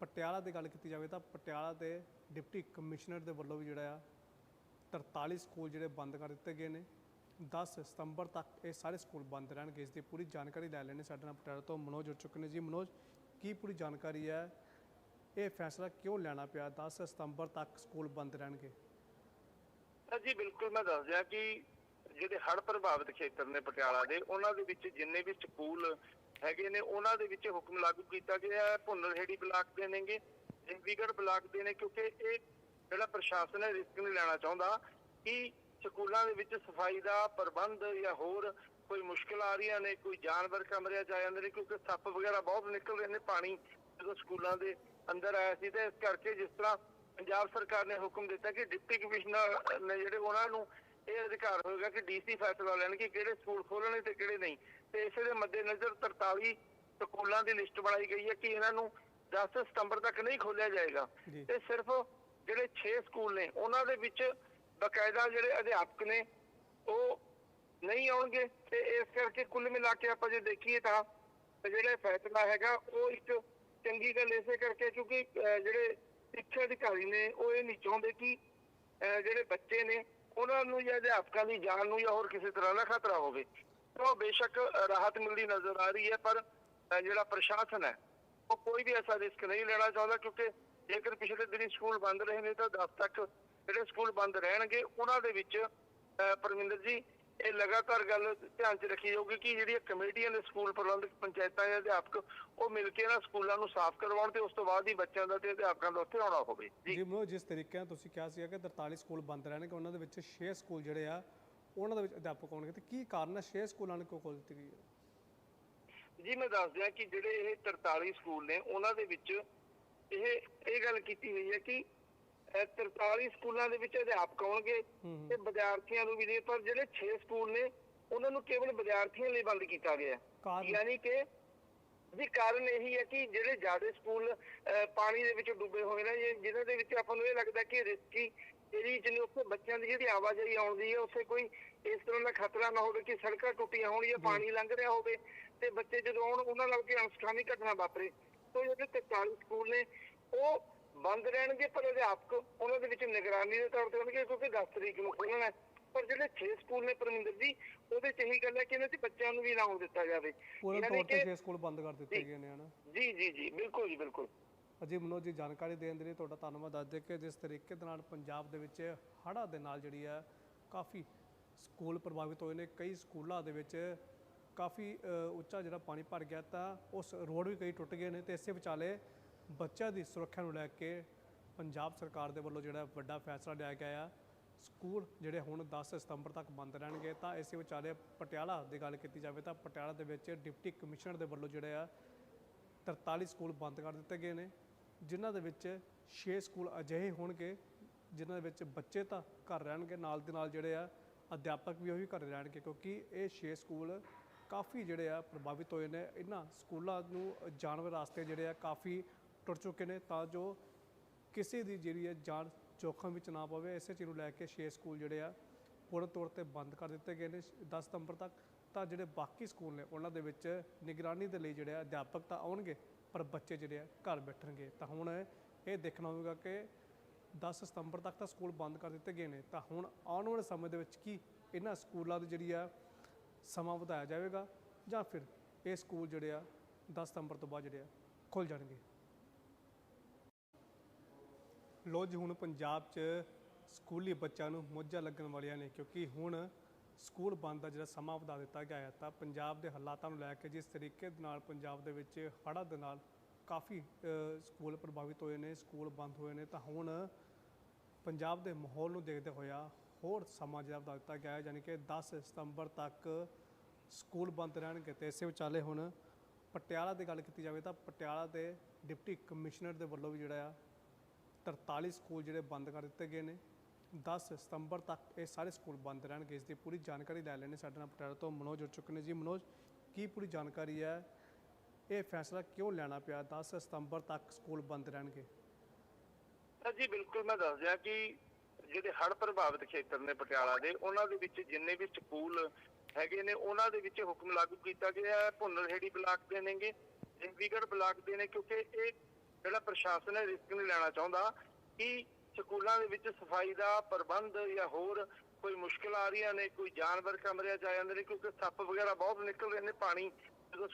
ਪਟਿਆਲਾ ਦੀ ਗੱਲ ਕੀਤੀ ਜਾਵੇ, ਤਾਂ ਪਟਿਆਲਾ ਦੇ ਡਿਪਟੀ ਕਮਿਸ਼ਨਰ ਦੇ ਵੱਲੋਂ ਵੀ ਜਿਹੜਾ ਆ 43 ਸਕੂਲ ਜਿਹੜੇ ਬੰਦ ਕਰ ਦਿੱਤੇ ਗਏ ਨੇ। 10 ਸਤੰਬਰ ਤੱਕ ਇਹ ਸਾਰੇ ਸਕੂਲ ਬੰਦ ਰਹਿਣਗੇ। ਇਸ ਦੀ ਪੂਰੀ ਜਾਣਕਾਰੀ ਲੈ ਲੈਣੇ ਸਾਡੇ ਨਾਲ ਪਟਿਆਲਾ ਤੋਂ ਮਨੋਜ ਜੁੜ ਚੁੱਕੇ ਨੇ ਜੀ। ਮਨੋਜ, ਕੀ ਪੂਰੀ ਜਾਣਕਾਰੀ ਹੈ? ਇਹ ਫੈਸਲਾ ਕਿਉਂ ਲੈਣਾ ਪਿਆ? 10 ਸਤੰਬਰ ਤੱਕ ਸਕੂਲ ਬੰਦ ਰਹਿਣਗੇ। ਜੀ, ਬਿਲਕੁਲ ਮੈਂ ਦੱਸ ਦਿਆਂ ਕਿ ਜਿਹੜੇ ਹੜ੍ਹ ਪ੍ਰਭਾਵਿਤ ਖੇਤਰ ਨੇ ਪਟਿਆਲਾ ਦੇ, ਉਹਨਾਂ ਦੇ ਵਿੱਚ ਜਿੰਨੇ ਵੀ ਸਕੂਲ ਹੈਗੇ ਨੇ, ਉਹਨਾਂ ਦੇ ਵਿੱਚ ਹੁਕਮ ਲਾਗੂ ਕੀਤਾ ਗਿਆ ਹੈ। ਭੁੰਨਰਹੇੜੀ ਬਲਾਕ ਦੇ ਨੇਗੇ ਇੰਦੀਗੜ ਬਲਾਕ ਦੇ ਨੇ, ਕਿਉਂਕਿ ਇਹ ਜਿਹੜਾ ਪ੍ਰਸ਼ਾਸਨ ਹੈ ਰਿਸਕ ਨਹੀਂ ਲੈਣਾ ਚਾਹੁੰਦਾ ਕਿ ਸਕੂਲਾਂ ਦੇ ਵਿੱਚ ਸਫ਼ਾਈ ਦਾ ਪ੍ਰਬੰਧ ਜਾਂ ਹੋਰ ਕੋਈ ਮੁਸ਼ਕਲ ਆ ਰਹੀਆਂ ਨੇ ਕੋਈ ਜਾਨਵਰ ਕਮਰਿਆਂ ਚ ਆ ਜਾਂਦੇ ਨੇ ਕਿਉਂਕਿ ਸੱਪ ਵਗੈਰਾ ਬਹੁਤ ਨਿਕਲ ਰਹੇ ਨੇ ਪਾਣੀ ਜਦੋਂ ਸਕੂਲਾਂ ਦੇ ਅੰਦਰ ਆਇਆ ਸੀ ਤੇ ਇਸ ਕਰਕੇ ਜਿਸ ਤਰ੍ਹਾਂ ਪੰਜਾਬ ਸਰਕਾਰ ਨੇ ਹੁਕਮ ਦਿੱਤਾ ਕਿ ਡਿਪਟੀ ਕਮਿਸ਼ਨਰ ਨੇ ਜਿਹੜੇ ਉਹਨਾਂ ਨੂੰ ਇਹ ਅਧਿਕਾਰ ਹੋਏਗਾ ਕਿ ਡੀਸੀ ਫੈਸਲਾ ਲੈਣ ਕਿ ਕਿਹੜੇ ਸਕੂਲ ਖੋਲਣੇ ਤੇ ਕਿਹੜੇ ਨਹੀਂ ਤੇ ਇਸੇ ਦੇ ਮੱਦੇਨਜ਼ਰ 43 ਸਕੂਲਾਂ ਦੀ ਲਿਸਟ ਬਣਾਈ ਗਈ ਹੈ ਕਿ ਇਹਨਾਂ ਨੂੰ 10 ਸਤੰਬਰ ਤੱਕ ਨਹੀਂ ਖੋਲਿਆ ਜਾਏਗਾ। ਤੇ ਸਿਰਫ ਜਿਹੜੇ 6 ਸਕੂਲ ਨੇ, ਉਹਨਾਂ ਦੇ ਵਿੱਚ ਬਕਾਇਦਾ ਜਿਹੜੇ ਅਧਿਆਪਕ ਨੇ, ਉਹ ਨਹੀਂ ਆਉਣਗੇ ਤੇ ਇਸ ਕਰਕੇ ਕੁੱਲ ਮਿਲਾ ਕੇ ਆਪਾਂ ਜੇ ਦੇਖੀਏ ਤਾਂ ਜਿਹੜਾ ਫੈਸਲਾ ਹੈਗਾ, ਉਹ ਇੱਕ ਚੰਗੀ ਗੱਲ ਇਸੇ ਕਰਕੇ ਕਿਉਂਕਿ ਜਿਹੜੇ ਸਿੱਖਿਆ ਅਧਿਕਾਰੀ ਨੇ, ਉਹ ਇਹ ਨਹੀਂ ਚਾਹੁੰਦੇ ਕਿ ਜਿਹੜੇ ਬੱਚੇ ਨੇ, ਉਹਨਾਂ ਨੂੰ ਜਾਂ ਅਧਿਆਪਕਾਂ ਦੀ ਜਾਨ ਨੂੰ ਜਾਂ ਹੋਰ ਕਿਸੇ ਤਰ੍ਹਾਂ ਦਾ ਖਤਰਾ ਹੋਵੇ। ਤਾਂ ਉਹ ਬੇਸ਼ੱਕ ਰਾਹਤ ਮਿਲਦੀ ਨਜ਼ਰ ਆ ਰਹੀ ਹੈ, ਪਰ ਜਿਹੜਾ ਪ੍ਰਸ਼ਾਸਨ ਹੈ, ਉਹ ਕੋਈ ਵੀ ਐਸਾ ਰਿਸਕ ਨਹੀਂ ਲੈਣਾ ਚਾਹੁੰਦਾ ਕਿਉਂਕਿ ਜੇਕਰ ਪਿਛਲੇ ਦਿਨੀ ਸਕੂਲ ਬੰਦ ਰਹੇ ਨੇ ਤਾਂ 10 ਤੱਕ ਜਿਹੜੇ ਸਕੂਲ ਬੰਦ ਰਹਿਣਗੇ ਉਹਨਾਂ ਦੇ ਵਿੱਚ ਪਰਮਿੰਦਰ ਜੀ ਇਹ ਲਗਾਤਾਰ ਗੱਲ ਧਿਆਨ 'ਚ ਰੱਖੀ ਜਾਊਗੀ ਕਿ ਜਿਹੜੀਆਂ ਕਮੇਟੀਆਂ ਨੇ ਸਕੂਲ ਪ੍ਰਬੰਧਕ ਪੰਚਾਇਤਾਂ ਜਾਂ ਅਧਿਆਪਕ ਉਹ ਮਿਲ ਕੇ ਇਹਨਾਂ ਸਕੂਲਾਂ ਨੂੰ ਸਾਫ਼ ਕਰਵਾਉਣ ਤੇ ਉਸ ਤੋਂ ਬਾਅਦ ਹੀ ਬੱਚਿਆਂ ਦਾ ਤੇ ਅਧਿਆਪਕਾਂ ਦਾ ਉੱਥੇ ਆਉਣਾ ਹੋਵੇ। ਜੀ। ਜੀ ਮਨੋਜ ਜਿਸ ਤਰੀਕੇ ਨਾਲ ਤੁਸੀਂ ਕਿਹਾ ਸੀਗਾ ਕਿ 43 ਸਕੂਲ ਬੰਦ ਰਹਿਣਗੇ ਉਹਨਾਂ ਦੇ ਵਿੱਚ 6 ਸਕੂਲ ਜਿਹੜੇ ਆ ਉਹਨਾਂ ਦੇ ਵਿੱਚ ਅਧਿਆਪਕ ਹੋਣਗੇ ਤੇ ਕੀ ਕਾਰਨ ਹੈ 6 ਸਕੂਲਾਂ ਨੂੰ ਕਿਉਂ ਖੋਲ੍ਹ ਦਿੱਤੀ ਗਈ ਹੈ ਜੀ ਮੈਂ ਦੱਸ ਦਿਆਂ ਕਿ ਜਿਹੜੇ ਇਹ 43 ਸਕੂਲ ਨੇ ਉਹਨਾਂ ਦੇ ਵਿੱਚ ਇਹ ਇਹ ਗੱਲ ਕੀਤੀ ਹੋਈ ਹੈ ਕਿ ਅਹ, 43 ਸਕੂਲਾਂ ਦੇ ਵਿੱਚ ਅਧਿਆਪਕ ਆਉਣਗੇ। ਤੇ ਵਿਦਿਆਰਥੀਆਂ ਨੂੰ ਵੀ ਨਹੀਂ ਪਰ ਜਿਹੜੇ 6 ਸਕੂਲ ਨੇ ਉਹਨਾਂ ਨੂੰ ਕੇਵਲ ਵਿਦਿਆਰਥੀਆਂ ਲਈ ਬੰਦ ਕੀਤਾ ਗਿਆ ਯਾਨੀ ਕਿ ਜੀ ਕਾਰਨ ਇਹੀ ਹੈ ਕਿ ਜਿਹੜੇ ਜ਼ਿਆਦਾ ਸਕੂਲ ਪਾਣੀ ਦੇ ਵਿੱਚ ਡੁੱਬੇ ਹੋਏ ਨੇ ਜਿਨ੍ਹਾਂ ਦੇ ਵਿੱਚ ਆਪਾਂ ਨੂੰ ਇਹ ਲੱਗਦਾ ਕਿ ਰਿਸਕੀ ਏਰੀਆ ਜਿਹਨੇ ਉੱਥੇ ਬੱਚਿਆਂ ਦੀ ਜਿਹੜੀ ਆਵਾਜਾਈ ਆਉਂਦੀ ਹੈ ਉੱਥੇ ਕੋਈ ਇਸ ਤਰ੍ਹਾਂ ਦਾ ਖਤਰਾ ਨਾ ਹੋਵੇ ਕਿ ਸੜਕਾਂ ਟੁੱਟੀਆਂ ਹੋਣ ਜਾਂ ਪਾਣੀ ਲੰਘ ਰਿਹਾ ਹੋਵੇ ਤੇ ਬੱਚੇ ਜਦੋਂ ਆਉਣ ਉਹਨਾਂ ਨਾਲ ਕੋਈ ਅਨਸਕਾਮੀ ਘਟਨਾ ਵਾਪਰੇ। ਤੋਂ ਜਿਹੜੇ 43 ਸਕੂਲ ਨੇ ਉਹ ਬੰਦ ਰਹਿਣਗੇ ਪਰ ਅਧਿਆਪਕ ਉਹਨਾਂ ਦੇ ਵਿੱਚ ਨਿਗਰਾਨੀ ਦੇ ਤੌਰ ਤੇ ਹੋਣਗੇ ਕਿਉਂਕਿ 10 ਤਰੀਕ ਨੂੰ ਖੋਲ੍ਹਣਾ ਹੈ। ਪਰ ਜਿਹੜੇ 6 ਸਕੂਲ ਨੇ ਪਰਮਿੰਦਰ ਜੀ ਉਹਦੇ ਚ ਇਹੀ ਗੱਲ ਹੈ ਕਿ ਇਹਨਾਂ 'ਚ ਬੱਚਿਆਂ ਨੂੰ ਵੀ ਨਾ ਆਉਣ ਦਿੱਤਾ ਜਾਵੇ। ਯਾਨੀ ਤੌਰ ਤੇ ਕਿ- 6 ਸਕੂਲ ਬੰਦ ਕਰ ਦਿੱਤੇ ਗਏ ਨੇ ਹਨਾ? ਜੀ ਜੀ ਜੀ ਬਿਲਕੁਲ ਜੀ ਬਿਲਕੁਲ। ਅਜੀ ਮਨੋਜ ਜੀ ਜਾਣਕਾਰੀ ਦੇਣ ਦੇ ਲਈ ਤੁਹਾਡਾ ਧੰਨਵਾਦ। ਦੱਸਦੇ ਕਿ ਜਿਸ ਤਰੀਕੇ ਦੇ ਨਾਲ ਪੰਜਾਬ ਦੇ ਵਿੱਚ ਹੜ੍ਹਾਂ ਦੇ ਨਾਲ ਜਿਹੜੀ ਹੈ ਕਾਫੀ ਸਕੂਲ ਪ੍ਰਭਾਵਿਤ ਹੋਏ ਨੇ। ਕਈ ਸਕੂਲਾਂ ਦੇ ਵਿੱਚ ਕਾਫੀ ਉੱਚਾ ਜਿਹੜਾ ਪਾਣੀ ਭਰ ਗਿਆ ਤਾਂ ਉਸ ਰੋਡ ਵੀ ਕਈ ਟੁੱਟ ਗਏ ਨੇ ਤੇ ਇਸੇ ਵਿਚਾਲੇ ਬੱਚਿਆਂ ਦੀ ਸੁਰੱਖਿਆ ਨੂੰ ਲੈ ਕੇ ਪੰਜਾਬ ਸਰਕਾਰ ਦੇ ਵੱਲੋਂ ਜਿਹੜਾ ਵੱਡਾ ਫੈਸਲਾ ਲਿਆ ਗਿਆ ਆ। ਸਕੂਲ ਜਿਹੜੇ ਹੁਣ 10 ਸਤੰਬਰ ਤੱਕ ਬੰਦ ਰਹਿਣਗੇ ਤਾਂ ਇਸੇ ਵਿਚਾਲੇ ਪਟਿਆਲਾ ਦੀ ਗੱਲ ਕੀਤੀ ਜਾਵੇ ਤਾਂ ਪਟਿਆਲਾ ਦੇ ਵਿੱਚ ਡਿਪਟੀ ਕਮਿਸ਼ਨਰ ਦੇ ਵੱਲੋਂ ਜਿਹੜੇ ਆ 43 ਸਕੂਲ ਬੰਦ ਕਰ ਦਿੱਤੇ ਗਏ ਨੇ, ਜਿਨ੍ਹਾਂ ਦੇ ਵਿੱਚ 6 ਸਕੂਲ ਅਜਿਹੇ ਹੋਣਗੇ ਜਿਨ੍ਹਾਂ ਦੇ ਵਿੱਚ ਬੱਚੇ ਤਾਂ ਘਰ ਰਹਿਣਗੇ, ਨਾਲ ਦੇ ਨਾਲ ਜਿਹੜੇ ਆ ਅਧਿਆਪਕ ਵੀ ਉਹੀ ਘਰ ਰਹਿਣਗੇ ਕਿਉਂਕਿ ਇਹ 6 ਸਕੂਲ ਕਾਫੀ ਜਿਹੜੇ ਆ ਪ੍ਰਭਾਵਿਤ ਹੋਏ ਨੇ। ਇਹਨਾਂ ਸਕੂਲਾਂ ਨੂੰ ਜਾਣ ਵਾਸਤੇ ਜਿਹੜੇ ਆ ਕਾਫੀ ਟੁੱਟ ਚੁੱਕੇ ਨੇ ਤਾਂ ਜੋ ਕਿਸੇ ਦੀ ਜਿਹੜੀ ਹੈ ਜਾਨ ਜੋਖਮ ਵਿੱਚ ਨਾ ਪਵੇ। ਇਸੇ ਚੀਜ਼ ਨੂੰ ਲੈ ਕੇ 6 ਸਕੂਲ ਜਿਹੜੇ ਆ ਪੂਰਨ ਤੌਰ ਤੇ ਬੰਦ ਕਰ ਦਿੱਤੇ ਗਏ ਨੇ 10 ਸਤੰਬਰ ਤੱਕ। ਤਾਂ ਜਿਹੜੇ ਬਾਕੀ ਸਕੂਲ ਨੇ ਉਹਨਾਂ ਦੇ ਵਿੱਚ ਨਿਗਰਾਨੀ ਦੇ ਲਈ ਜਿਹੜੇ ਆ ਅਧਿਆਪਕ ਤਾਂ ਆਉਣਗੇ, ਪਰ ਬੱਚੇ ਜਿਹੜੇ ਆ ਘਰ ਬੈਠਣਗੇ। ਤਾਂ ਹੁਣ ਇਹ ਦੇਖਣਾ ਹੋਵੇਗਾ ਕਿ 10 ਸਤੰਬਰ ਤੱਕ ਤਾਂ ਸਕੂਲ ਬੰਦ ਕਰ ਦਿੱਤੇ ਗਏ ਨੇ। ਤਾਂ ਹੁਣ ਆਉਣ ਵਾਲੇ ਸਮੇਂ ਦੇ ਵਿੱਚ ਕੀ ਇਹਨਾਂ ਸਕੂਲਾਂ ਦੀ ਜਿਹੜੀ ਆ ਸਮਾਂ ਵਧਾਇਆ ਜਾਵੇਗਾ ਜਾਂ ਫਿਰ ਇਹ ਸਕੂਲ ਜਿਹੜੇ ਆ 10 ਸਤੰਬਰ ਤੋਂ ਬਾਅਦ ਜਿਹੜੇ ਆ ਖੁੱਲ ਜਾਣਗੇ। ਲੋ ਜੀ, ਹੁਣ ਪੰਜਾਬ 'ਚ ਸਕੂਲੀ ਬੱਚਿਆਂ ਨੂੰ ਮੋਝਾਂ ਲੱਗਣ ਵਾਲੀਆਂ ਨੇ ਕਿਉਂਕਿ ਹੁਣ ਸਕੂਲ ਬੰਦ ਦਾ ਜਿਹੜਾ ਸਮਾਂ ਵਧਾ ਦਿੱਤਾ ਗਿਆ ਹੈ, ਤਾਂ ਪੰਜਾਬ ਦੇ ਹਾਲਾਤਾਂ ਨੂੰ ਲੈ ਕੇ ਜਿਸ ਤਰੀਕੇ ਦੇ ਨਾਲ ਪੰਜਾਬ ਦੇ ਵਿੱਚ ਹੜ੍ਹਾਂ ਦੇ ਨਾਲ ਕਾਫੀ ਸਕੂਲ ਪ੍ਰਭਾਵਿਤ ਹੋਏ ਨੇ, ਸਕੂਲ ਬੰਦ ਹੋਏ ਨੇ, ਤਾਂ ਹੁਣ ਪੰਜਾਬ ਦੇ ਮਾਹੌਲ ਨੂੰ ਦੇਖਦੇ ਹੋਇਆ ਹੋਰ ਸਮਾਂ ਜਿਹੜਾ ਵਧਾ ਦਿੱਤਾ ਗਿਆ ਹੈ, ਯਾਨੀ ਕਿ 10 ਸਤੰਬਰ ਤੱਕ ਸਕੂਲ ਬੰਦ ਰਹਿਣਗੇ ਤੇ ਇਸੇ ਵਿਚਾਲੇ ਹੁਣ ਪਟਿਆਲਾ ਦੀ ਗੱਲ ਕੀਤੀ ਜਾਵੇ ਤਾਂ ਪਟਿਆਲਾ ਦੇ ਡਿਪਟੀ ਕਮਿਸ਼ਨਰ ਦੇ ਵੱਲੋਂ ਵੀ ਜਿਹੜਾ ਆ 43 ਸਕੂਲ ਜਿਹੜੇ ਬੰਦ ਕਰ ਦਿੱਤੇ ਗਏ ਨੇ। 10 ਸਤੰਬਰ ਤੱਕ ਇਹ ਸਾਰੇ ਸਕੂਲ ਬੰਦ ਰਹਿਣਗੇ, ਇਸ ਦੀ ਪੂਰੀ ਜਾਣਕਾਰੀ ਲੈ ਲੈਣੇ ਸਾਡੇ ਨਾਲ ਪਟਿਆਲਾ ਤੋਂ ਮਨੋਜ ਜੁੜ ਚੁੱਕੇ ਨੇ। ਜੀ ਮਨੋਜ, ਕੀ ਪੂਰੀ ਜਾਣਕਾਰੀ ਹੈ? ਇਹ ਫੈਸਲਾ ਕਿਉਂ ਲੈਣਾ ਪਿਆ? 10 ਸਤੰਬਰ ਤੱਕ ਸਕੂਲ ਬੰਦ ਰਹਿਣਗੇ। ਤਾਂ ਜੀ, ਬਿਲਕੁਲ ਮੈਂ ਦੱਸ ਦਿਆਂ ਕਿ ਜਿਹੜੇ ਹੜ੍ਹ ਪ੍ਰਭਾਵਿਤ ਖੇਤਰ ਨੇ ਪਟਿਆਲਾ ਦੇ, ਉਹਨਾਂ ਦੇ ਵਿੱਚ ਜਿੰਨੇ ਵੀ ਸਕੂਲ ਹੈਗੇ ਨੇ, ਉਹਨਾਂ ਦੇ ਵਿੱਚ ਹੁਕਮ ਲਾਗੂ ਕੀਤਾ ਗਿਆ ਹੈ। ਭੁੰਨਰਹੇੜੀ ਬਲਾਕ ਦੇ ਨੇਗੇ ਦੇਵੀਗੜ੍ਹ ਬਲਾਕ ਦੇ ਨੇ, ਕਿਉਂਕਿ ਇਹ ਜਿਹੜਾ ਪ੍ਰਸ਼ਾਸਨ ਹੈ ਰਿਸਕ ਨਹੀਂ ਲੈਣਾ ਚਾਹੁੰਦਾ ਕਿ ਸਕੂਲਾਂ ਦੇ ਵਿੱਚ ਸਫ਼ਾਈ ਦਾ ਪ੍ਰਬੰਧ ਜਾਂ ਹੋਰ ਕੋਈ ਮੁਸ਼ਕਲ ਆ ਰਹੀਆਂ ਨੇ, ਕੋਈ ਜਾਨਵਰ ਕਮਰਿਆਂ ਚ ਆ ਜਾਂਦੇ ਨੇ, ਕਿਉਂਕਿ ਸੱਪ ਵਗੈਰਾ ਬਹੁਤ ਨਿਕਲ ਰਹੇ ਨੇ, ਪਾਣੀ ਜਦੋਂ